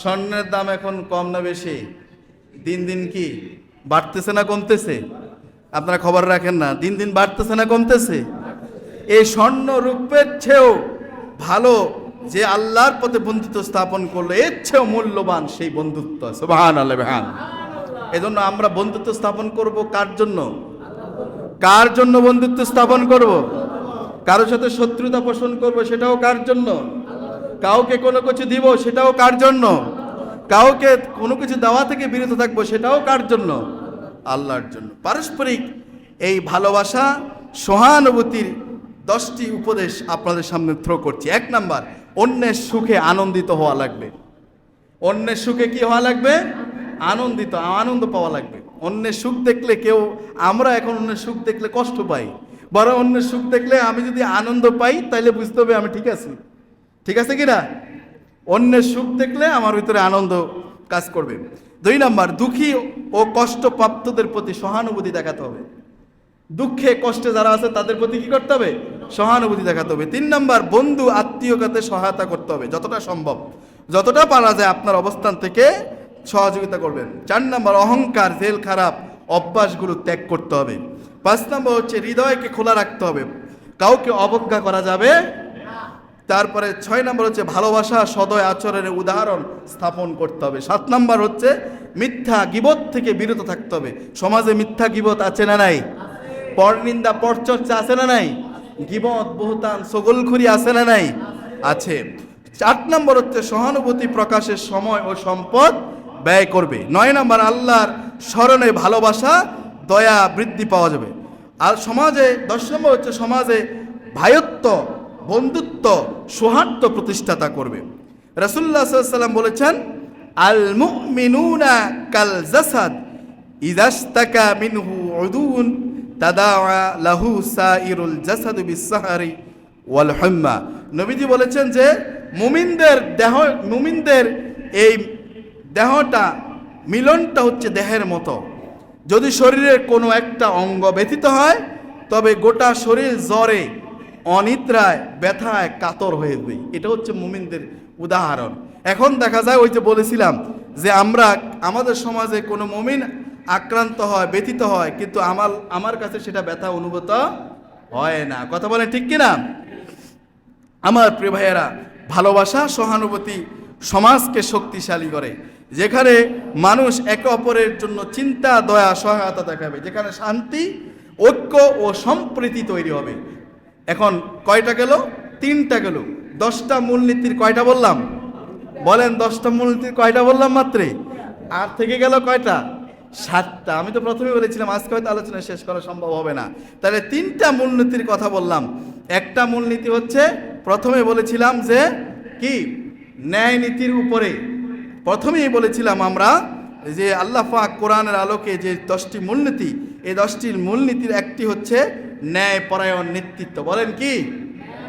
স্বর্ণের দাম এখন কম না বেশি? দিন দিন কি বাড়তেছে না কমতেছে? আপনারা খবর রাখেন না, দিন দিন বাড়তেছে না কমতেছে? এই স্বর্ণ রূপের চেয়েও ভালো যে আল্লাহর পথে বন্ধুত্ব স্থাপন করল, এর চেয়েও মূল্যবান সেই বন্ধুত্ব সুবাহান আল্লাহ বেহান। এজন্য আমরা বন্ধুত্ব স্থাপন করব কার জন্য? কার জন্য বন্ধুত্ব স্থাপন করব? কারোর সাথে শত্রুতা পোষণ করব সেটাও কার জন্য? কাউকে কোনো কিছু দিব সেটাও কার জন্য? কাউকে কোনো কিছু দেওয়া থেকে বিরত থাকব সেটাও কার জন্য? আল্লাহর জন্য। পারস্পরিক এই ভালোবাসা সহানুভূতির দশটি উপদেশ আপনাদের সামনে থ্রো করছি। এক নাম্বার, অন্যের সুখে আনন্দিত হওয়া লাগবে। অন্যের সুখে কি হওয়া লাগবে? আনন্দিত, আনন্দ পাওয়া লাগবে। অন্যের সুখ দেখলে কেউ, আমরা এখন অন্যের সুখ দেখলে কষ্ট পাই। বরং অন্যের সুখ দেখলে আমি যদি আনন্দ পাই তাহলে বুঝতে হবে আমি ঠিক আছি। ঠিক আছে কি না অন্যের সুখ দেখলে আমার ভিতরে আনন্দ কাজ করবে। দুই নাম্বার, দুঃখী ও কষ্টপ্রাপ্তদের প্রতি সহানুভূতি দেখাতে হবে। দুঃখে কষ্টে যারা আছে, তাদের প্রতি কি করতে হবে? সহানুভূতি দেখাতে হবে। তিন নাম্বার, বন্ধু আত্মীয়কাতে সহায়তা করতে হবে, যতটা সম্ভব। যতটা পারা যায় আপনার অবস্থান থেকে সহযোগিতা করবেন। চার নাম্বার, অহংকার, জেল খারাপ, অভ্যাসগুলো ত্যাগ করতে হবে। পাঁচ নম্বর হচ্ছে, হৃদয়কে খোলা রাখতে হবে। কাউকে অবজ্ঞা করা যাবে তারপরে ছয় নম্বর হচ্ছে ভালোবাসা সদয় আচরণের উদাহরণ স্থাপন করতে হবে। সাত নম্বর হচ্ছে মিথ্যা গিবত থেকে বিরত থাকতে হবে। সমাজে মিথ্যা গিবত আছে না নাই? পরনিন্দা পরচর্চা আছে না নাই? গিবত, বহুতান, সগলখুরি আছে না নাই? আছে। চার নম্বর হচ্ছে সহানুভূতি প্রকাশের সময় ও সম্পদ ব্যয় করবে। নয় নম্বর, আল্লাহর স্মরণে ভালোবাসা, দয়া, বৃদ্ধি পাওয়া যাবে। আর সমাজে, দশ নম্বর হচ্ছে সমাজে ভায়ত্ব বন্ধুত্ব সৌহার্দ্য প্রতিষ্ঠাতা করবে। রাসুল্লাহ সাল্লাম বলেছেন আল মুমিনুনা কাল জাসাদ ইদাস্তাকা মিনহু উদুন তাদাআ লাহু সাইরুল জাসাদ বিসাহারি ওয়াল হুম্মা নবীজি বলেছেন যে, মুমিনদের দেহ, মুমিনদের এই দেহটা, মিলনটা হচ্ছে দেহের মতো। যদি শরীরের কোনো একটা অঙ্গ ব্যথিত হয়, তবে গোটা শরীর জ্বরে অনিদ্রায়, ব্যথায় কাতর হয়ে যাবে এটা হচ্ছে মুমিনদের উদাহরণ। এখন দেখা যায় ওই যে বলেছিলাম যে আমরা আমাদের সমাজে কোনো মুমিন আক্রান্ত হয়, ব্যথিত হয়, কিন্তু আমার আমার কাছে সেটা ব্যথা অনুভূত হয় না। কথা বলেন ঠিক কিনা? আমার প্রিয় ভাইয়েরা, ভালোবাসা, সহানুভূতি সমাজকে শক্তিশালী করে, যেখানে মানুষ একে অপরের জন্য চিন্তা, দয়া, সহায়তা দেখাবে, যেখানে শান্তি, ঐক্য ও সম্প্রীতি তৈরি হবে। এখন কয়টা গেল? তিনটা গেল। দশটা মূলনীতির কয়টা বললাম? বলেন, দশটা মূলনীতির কয়টা বললাম মাত্রে? আর থেকে গেল কয়টা? সাতটা। আমি তো প্রথমে বলেছিলাম, আজকে হয়তো আলোচনা শেষ করা সম্ভব হবে না। তাহলে তিনটা মূলনীতির কথা বললাম। একটা মূলনীতি হচ্ছে, প্রথমে বলেছিলাম যে কি? ন্যায় নীতির উপরে। প্রথমেই বলেছিলাম আমরা যে আল্লাহ পাক কোরআনের আলোকে যে দশটি মূলনীতি, এই দশটির মূলনীতির একটি হচ্ছে ন্যায় পরায়ণ নেতৃত্ব। বলেন কি?